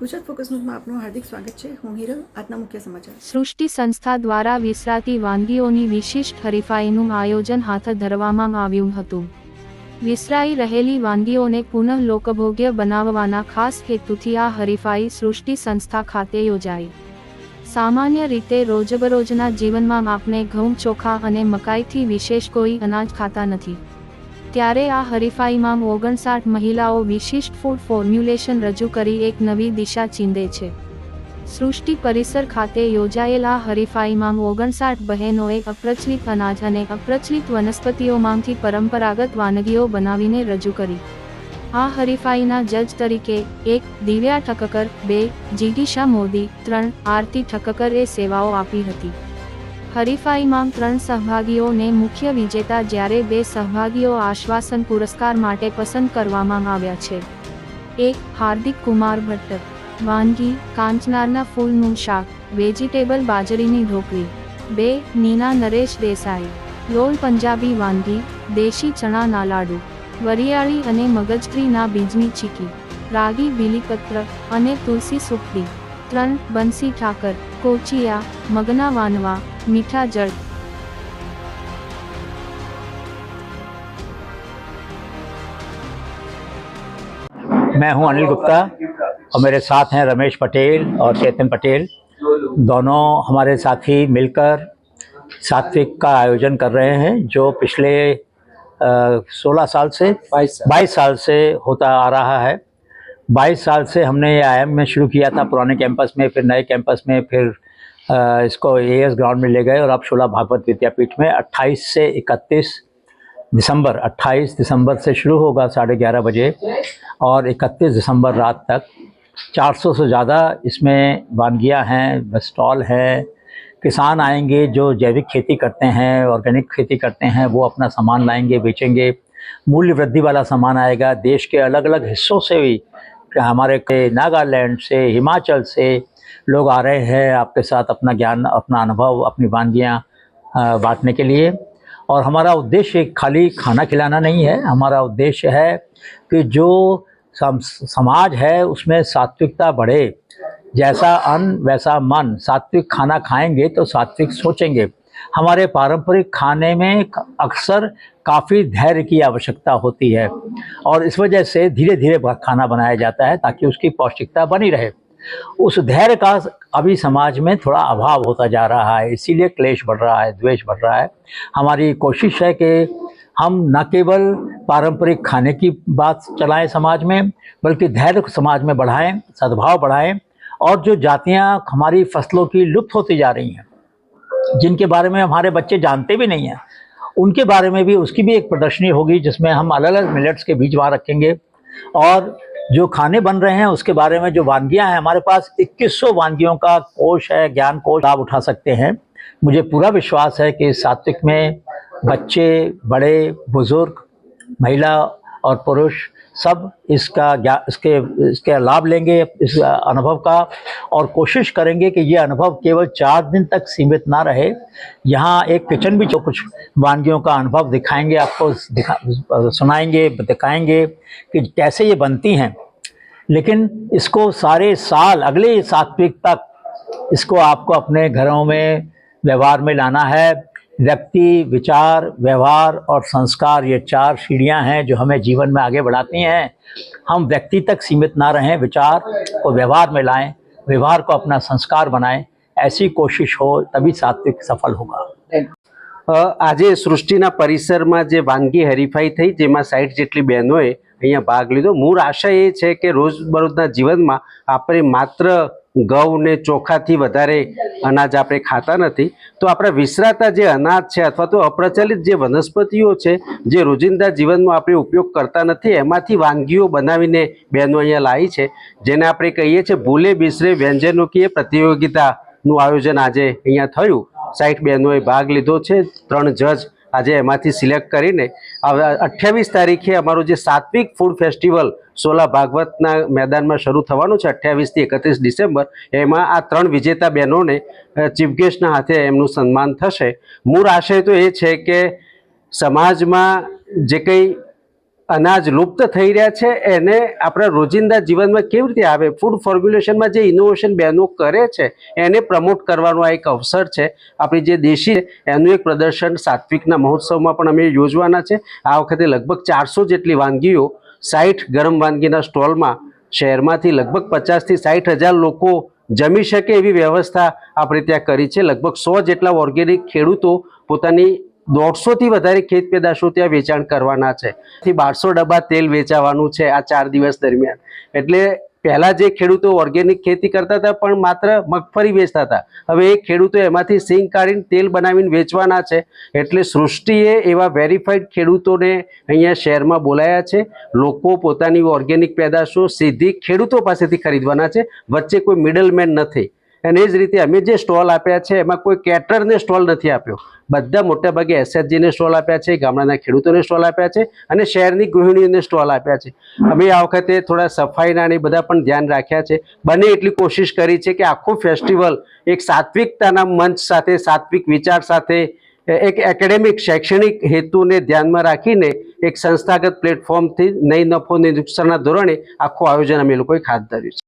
Gujarat focus ન્યૂઝમાં આપનું હાર્દિક સ્વાગત છે. હું હિરલ, આજના મુખ્ય સમાચાર. સૃષ્ટિ સંસ્થા દ્વારા વિસરાતી વાનગીઓની વિશિષ્ટ હરીફાઈનું આયોજન હાથ ધરવામાં આવ્યું હતું. વિસરાઈ રહેલી વાનગીઓને પુનઃ લોકભોગ્ય બનાવવાના ખાસ હેતુથી આ હરીફાઈ સૃષ્ટિ સંસ્થા ખાતે યોજાઈ. સામાન્ય રીતે રોજબરોજના જીવનમાં આપણે ઘઉં, ચોખા અને મકાઈથી વિશેષ કોઈ અનાજ ખાતા નથી. ત્યારે આ હરીફાઈમાં ઓગણસાઠ મહિલાઓ વિશિષ્ટ ફૂડ ફોર્મ્યુલેશન રજૂ કરી એક નવી દિશા ચીંધે છે. સૃષ્ટિ પરિસર ખાતે યોજાયેલ આ હરીફાઈમાં ઓગણસાઠ બહેનોએ અપ્રચલિત અનાજ અને અપ્રચલિત વનસ્પતિઓમાંથી પરંપરાગત વાનગીઓ બનાવીને રજૂ કરી. આ હરીફાઈના જજ તરીકે એક દિવ્યા ઠક્કર, બે જીગીશા મોદી, ત્રણ આરતી ઠક્કરે સેવાઓ આપી હતી. હરીફાઈમાં ત્રણ સહભાગીઓને મુખ્ય વિજેતા જ્યારે બે સહભાગીઓ આશ્વાસન પુરસ્કાર માટે પસંદ કરવામાં આવ્યા છે. એક, હાર્દિક કુમાર ભટ્ટ. વાનગી, કાંચનારના ફૂલનું શાક, વેજીટેબલ બાજરીની ઢોકળી. બે, નીના નરેશ દેસાઈ. લોલ પંજાબી વાનગી, દેશી ચણાના લાડુ. વરિયાળી અને મગજત્રીના બીજની ચીકી. રાગી બીલીપત્ર અને તુલસી સુખડી. ત્રણ, બંસી ઠાકર, કોચિયા, મગના વાનવા मीठा जर्द। मैं हूँ अनिल गुप्ता और मेरे साथ हैं रमेश पटेल और चेतन पटेल। दोनों हमारे साथी मिलकर सात्विक का आयोजन कर रहे हैं जो पिछले सोलह साल से बाईस साल। से होता आ रहा है। बाईस साल से हमने ये आई में शुरू किया था पुराने कैंपस में फिर नए कैंपस में फिर इसको ए एस ग्राउंड में ले गए और अब शोला भागवत विद्यापीठ में 28 से 31 दिसंबर 28 दिसंबर से शुरू होगा साढ़े ग्यारह बजे और 31 दिसंबर रात तक। 400 से ज़्यादा इसमें वानगियाँ हैं स्टॉल हैं। किसान आएँगे जो जैविक खेती करते हैं, ऑर्गेनिक खेती करते हैं, वो अपना सामान लाएँगे, बेचेंगे। मूल्य वृद्धि वाला सामान आएगा। देश के अलग अलग हिस्सों से भी हमारे नागालैंड से हिमाचल से लोग आ रहे हैं आपके साथ अपना ज्ञान अपना अनुभव अपनी वानगियाँ बांटने के लिए। और हमारा उद्देश्य खाली खाना खिलाना नहीं है। हमारा उद्देश्य है कि जो सम, समाज है उसमें सात्विकता बढ़े। जैसा अन्न वैसा मन। सात्विक खाना खाएँगे तो सात्विक सोचेंगे। हमारे पारंपरिक खाने में अक्सर काफ़ी धैर्य की आवश्यकता होती है और इस वजह से धीरे धीरे खाना बनाया जाता है ताकि उसकी पौष्टिकता बनी रहे। उस धैर्य का अभी समाज में थोड़ा अभाव होता जा रहा है, इसीलिए क्लेश बढ़ रहा है, द्वेष बढ़ रहा है। हमारी कोशिश है कि हम न केवल पारंपरिक खाने की बात चलाएँ समाज में, बल्कि धैर्य समाज में बढ़ाएँ, सद्भाव बढ़ाएँ और जो जातियाँ हमारी फ़सलों की लुप्त होती जा रही हैं जिनके बारे में हमारे बच्चे जानते भी नहीं हैं, उनके बारे में भी उसकी भी एक प्रदर्शनी होगी जिसमें हम अलग अलग मिलेट्स के बीज वहाँ रखेंगे। और जो खाने बन रहे हैं, उसके बारे में जो वानगियाँ हैं, हमारे पास 2100 वानगियों का कोश है, ज्ञान कोश लाभ उठा सकते हैं। मुझे पूरा विश्वास है कि सात्विक में बच्चे, बड़े, बुज़ुर्ग, महिला और पुरुष सब इसका इसके इसके लाभ लेंगे इस अनुभव का और कोशिश करेंगे कि ये अनुभव केवल चार दिन तक सीमित ना रहे। यहाँ एक किचन भी जो कुछ वानगियों का अनुभव दिखाएँगे, आपको दिखा, सुनाएँगे, दिखाएँगे कि कैसे ये बनती हैं। लेकिन इसको सारे साल, अगले सात्विक तक इसको आपको अपने घरों में, व्यवहार में लाना है। व्यक्ति विचार व्यवहार और संस्कार ये चार सीढ़ियां हैं जो हमें जीवन में आगे बढ़ाती हैं हम व्यक्ति तक सीमित ना रहें विचार को व्यवहार में लाएं व्यवहार को अपना संस्कार बनाएं ऐसी कोशिश हो तभी सात्विक सफल होगा અ, આજે સૃષ્ટિના પરિસરમાં જે વાનગી હરીફાઈ થઈ જેમાં સાઠ જેટલી બહેનોએ અહીંયા ભાગ લીધો મૂળ આશા એ છે કે રોજબરોજના જીવનમાં આપણે માત્ર ઘઉં ને ચોખાથી વધારે અનાજ આપણે ખાતા નથી. તો આપણે વિસરાતા જે અનાજ છે અથવા તો અપ્રચલિત જે વનસ્પતિઓ છે, જે રોજિંદા જીવનમાં આપણે ઉપયોગ કરતા નથી, એમાંથી વાનગીઓ બનાવીને બહેનો અહીંયા લાવી છે. જેને આપણે કહીએ છીએ ભૂલે બિસરે વ્યંજનોકીય પ્રતિયોગિતાનું આયોજન આજે અહીંયા થયું. સાઠ બહેનોએ ભાગ લીધો છે, ત્રણ જજ આજે એમાંથી સિલેક્ટ કરીને અઠ્યાવીસ તારીખે અમારું જે સાત્વિક ફૂડ ફેસ્ટિવલ સોલા ભાગવતના મેદાનમાં શરૂ થવાનું છે અઠ્યાવીસથી એકત્રીસ ડિસેમ્બર, એમાં આ ત્રણ વિજેતા બહેનોને ચીફ ગેસ્ટના હાથે એમનું સન્માન થશે. મૂળ આશય તો એ છે કે સમાજમાં જે કંઈ અનાજ લુપ્ત થઈ રહ્યા છે. એને આપણા રોજિંદા જીવનમાં કેવી રીતે આવે? ફૂડ ફોર્મ્યુલેશનમાં જે ઇનોવેશન બહેનો કરે છે, એને પ્રમોટ કરવાનો આ એક અવસર છે. આપણી જે દેશી એનું એક પ્રદર્શન સાત્વિકના મહોત્સવમાં પણ અમે યોજવાના છે. આ વખતે લગભગ ચારસો જેટલી વાનગીઓ સાઠ ગરમ વાનગીના સ્ટોલમાં, શહેરમાંથી લગભગ પચાસથી સાઠ હજાર લોકો જમી શકે એવી વ્યવસ્થા આપણે ત્યાં કરી છે. લગભગ સો જેટલા ઓર્ગેનિક ખેડૂતો પોતાની દોઢસોથી વધારે ખેત પેદાશો ત્યાં વેચાણ કરવાના છે. બારસો ડબ્બા તેલ વેચાવાનું છે આ ચાર દિવસ દરમિયાન. એટલે પહેલા જે ખેડૂતો ઓર્ગેનિક ખેતી કરતા હતા પણ માત્ર મગફળી વેચતા હતા. હવે એ ખેડૂતો એમાંથી સિંગ કાઢીને તેલ બનાવીને વેચવાના છે. એટલે સૃષ્ટિએ એવા વેરીફાઈડ ખેડૂતોને અહીંયા શહેરમાં બોલાયા છે. લોકો પોતાની ઓર્ગેનિક પેદાશો સીધી ખેડૂતો પાસેથી ખરીદવાના છે. વચ્ચે કોઈ મિડલમેન નથી. અને એ જ રીતે અમે જે સ્ટોલ આપ્યા છે, એમાં કોઈ કેટરને સ્ટોલ નથી આપ્યો. બધા મોટાભાગે એસએચજીને સ્ટોલ આપ્યા છે, ગામડાના ખેડૂતોને સ્ટોલ આપ્યા છે અને શહેરની ગૃહિણીઓને સ્ટોલ આપ્યા છે. અમે આ વખતે થોડા સફાઈના ને બધા પણ ધ્યાન રાખ્યા છે. બને એટલી કોશિશ કરી છે કે આખું ફેસ્ટિવલ એક સાત્વિકતાના મંચ સાથે, સાત્વિક વિચાર સાથે, એક એકેડેમિક શૈક્ષણિક હેતુને ધ્યાનમાં રાખીને એક સંસ્થાગત પ્લેટફોર્મથી નહીં નફો નહીં નુકસાનના ધોરણે આખું આયોજન અમે લોકોએ હાથ ધર્યું છે.